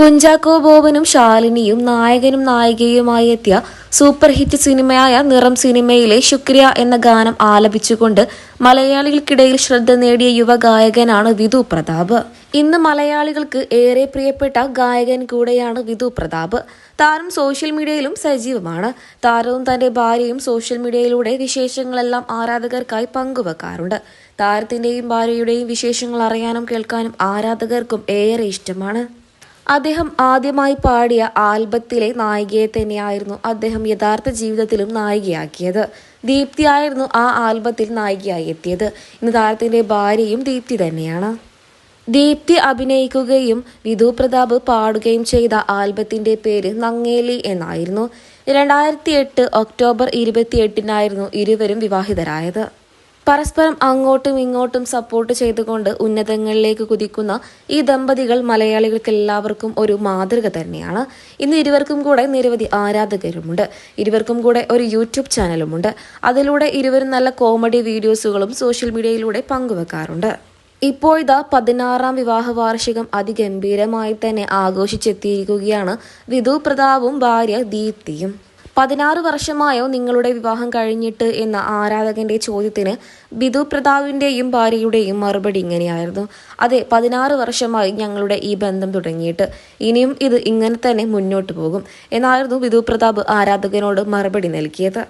കുഞ്ചാക്കോ ബോബനും ശാലിനിയും നായകനും നായികയുമായി എത്തിയ സൂപ്പർ ഹിറ്റ് സിനിമയായ നിറം സിനിമയിലെ ശുക്രിയ എന്ന ഗാനം ആലപിച്ചുകൊണ്ട് മലയാളികൾക്കിടയിൽ ശ്രദ്ധ നേടിയ യുവഗായകനാണ് വിധു പ്രതാപ്. ഇന്ന് മലയാളികൾക്ക് ഏറെ പ്രിയപ്പെട്ട ഗായകൻ കൂടെയാണ് വിധു പ്രതാപ്. താരം സോഷ്യൽ മീഡിയയിലും സജീവമാണ്. താരവും തന്റെ ഭാര്യയും സോഷ്യൽ മീഡിയയിലൂടെ വിശേഷങ്ങളെല്ലാം ആരാധകർക്കായി പങ്കുവെക്കാറുണ്ട്. താരത്തിന്റെയും ഭാര്യയുടെയും വിശേഷങ്ങൾ അറിയാനും കേൾക്കാനും ആരാധകർക്കും ഏറെ ഇഷ്ടമാണ്. അദ്ദേഹം ആദ്യമായി പാടിയ ആൽബത്തിലെ നായികയെ തന്നെയായിരുന്നു അദ്ദേഹം യഥാർത്ഥ ജീവിതത്തിലും നായികയാക്കിയത്. ദീപ്തിയായിരുന്നു ആ ആൽബത്തിൽ നായികയായി എത്തിയത്. ഇന്ന് താരത്തിന്റെ ഭാര്യയും ദീപ്തി തന്നെയാണ്. ദീപ്തി അഭിനയിക്കുകയും വിധു പ്രതാപ് പാടുകയും ചെയ്ത ആൽബത്തിന്റെ പേര് നങ്ങേലി എന്നായിരുന്നു. രണ്ടായിരത്തി എട്ട് ഒക്ടോബർ ഇരുപത്തിയെട്ടിനായിരുന്നു ഇരുവരും വിവാഹിതരായത്. പരസ്പരം അങ്ങോട്ടും ഇങ്ങോട്ടും സപ്പോർട്ട് ചെയ്തുകൊണ്ട് ഉന്നതങ്ങളിലേക്ക് കുതിക്കുന്ന ഈ ദമ്പതികൾ മലയാളികൾക്ക് എല്ലാവർക്കും ഒരു മാതൃക തന്നെയാണ്. ഇന്ന് ഇരുവർക്കും കൂടെ നിരവധി ആരാധകരുമുണ്ട്. ഇരുവർക്കും കൂടെ ഒരു യൂട്യൂബ് ചാനലുമുണ്ട്. അതിലൂടെ ഇരുവരും നല്ല കോമഡി വീഡിയോസുകളും സോഷ്യൽ മീഡിയയിലൂടെ പങ്കുവെക്കാറുണ്ട്. ഇപ്പോഴിതാ പതിനാറാം വിവാഹ വാർഷികം അതിഗംഭീരമായി തന്നെ ആഘോഷിച്ചെത്തിയിരിക്കുകയാണ് വിധു പ്രതാപും ഭാര്യ ദീപ്തിയും. പതിനാറ് വർഷമായോ നിങ്ങളുടെ വിവാഹം കഴിഞ്ഞിട്ട് എന്ന ആരാധകന്റെ ചോദ്യത്തിന് ബിദു പ്രതാപിന്റെയും ഭാര്യയുടെയും മറുപടി ഇങ്ങനെയായിരുന്നു. അതെ പതിനാറ് വർഷമായി ഞങ്ങളുടെ ഈ ബന്ധം തുടങ്ങിയിട്ട്. ഇനിയും ഇത് ഇങ്ങനെ തന്നെ മുന്നോട്ട് പോകും. എന്നായിരുന്നു ബിദു പ്രതാപ് ആരാധകനോട് മറുപടി നൽകിയത്.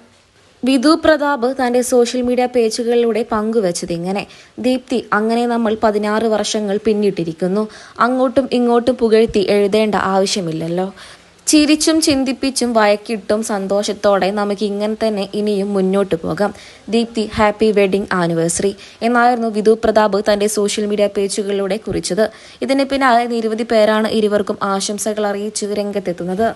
വിധു പ്രതാപ് തന്റെ സോഷ്യൽ മീഡിയ പേജുകളിലൂടെ പങ്കുവച്ചത് ഇങ്ങനെ. ദീപ്തി അങ്ങനെ നമ്മൾ പതിനാറ് വർഷങ്ങൾ പിന്നിട്ടിരിക്കുന്നു. അങ്ങോട്ടും ഇങ്ങോട്ടും പുകഴ്ത്തി എഴുതേണ്ട ആവശ്യമില്ലല്ലോ. ചിരിച്ചും ചിന്തിപ്പിച്ചും വയക്കിട്ടും സന്തോഷത്തോടെ നമുക്ക് ഇങ്ങനെ തന്നെ ഇനിയും മുന്നോട്ട് പോകാം. Deepti happy wedding anniversary. എന്നായിരുന്നു വിധു പ്രതാപ് തന്റെ സോഷ്യൽ മീഡിയ പേജുകളിലൂടെ കുറിച്ചത്. ഇതിന് പിന്നാലെ നിരവധി പേരാണ് ഇരുവർക്കും ആശംസകൾ അറിയിച്ച് രംഗത്തെത്തുന്നത്.